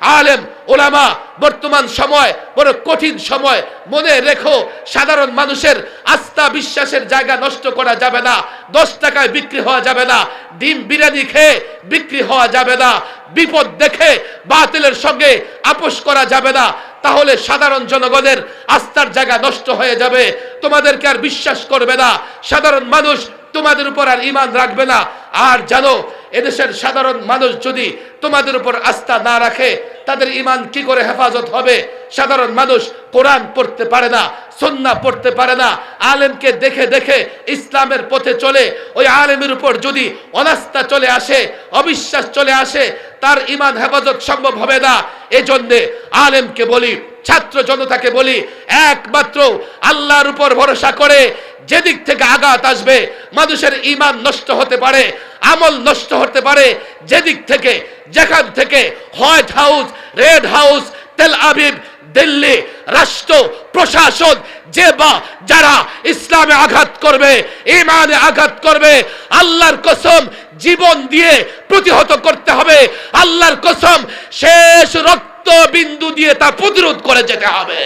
আলেম, ওলামা, বর্তমান সময়, বড় কঠিন সময়। মনে রেখো, সাধারণ মানুষের আস্থা বিশ্বাসের জায়গা নষ্ট করা যাবে না, দশ টাকায় বিক্রি হওয়া যাবে না, ডিম, বিরিয়ানি খেয়ে বিক্রি হওয়া যাবে না, বিপদ দেখে বাতিলের সঙ্গে আপোষ করা যাবে না, তাহলে সাধারণ জনগণের আস্থার জায়গা নষ্ট হয়ে যাবে। তোমাদেরকে আর বিশ্বাস করবে না, সাধারণ মানুষ তোমাদের উপর আর ইমান রাখবে না। আর জানো এদেশের সাধারণ মানুষ যদি তোমাদের উপর আস্থা না রাখে, তাদের ইমান কি করে হেফাজত হবে? সাধারণ মানুষ কোরআন পড়তে পারে না সন্না পড়তে পারে না। আলেমকে দেখে দেখে ইসলামের পথে চলে, ওই আলেমের উপর যদি অনাস্থা চলে আসে, অবিশ্বাস চলে আসে, তার ইমান হেফাজত সম্ভব হবে না। এজন্যে আলেমকে বলি, ছাত্র জনতাকে বলি, একমাত্র আল্লাহর উপর ভরসা করে যেদিক থেকে আঘাত আসবে, মানুষের ইমান নষ্ট হতে পারে। আমল নষ্ট হতে পারে যেদিক থেকে, যেখান থেকে white house, red house, Tel Aviv, Delhi, রাষ্ট্র, প্রশাসন, যে বা যারা ইসলামে আঘাত করবে ইমানে আঘাত করবে, আল্লাহর কসম জীবন দিয়ে প্রতিহত করতে হবে। আল্লাহর কসম শেষ রক্ত বিন্দু দিয়ে তা প্রতিরোধ করে যেতে হবে।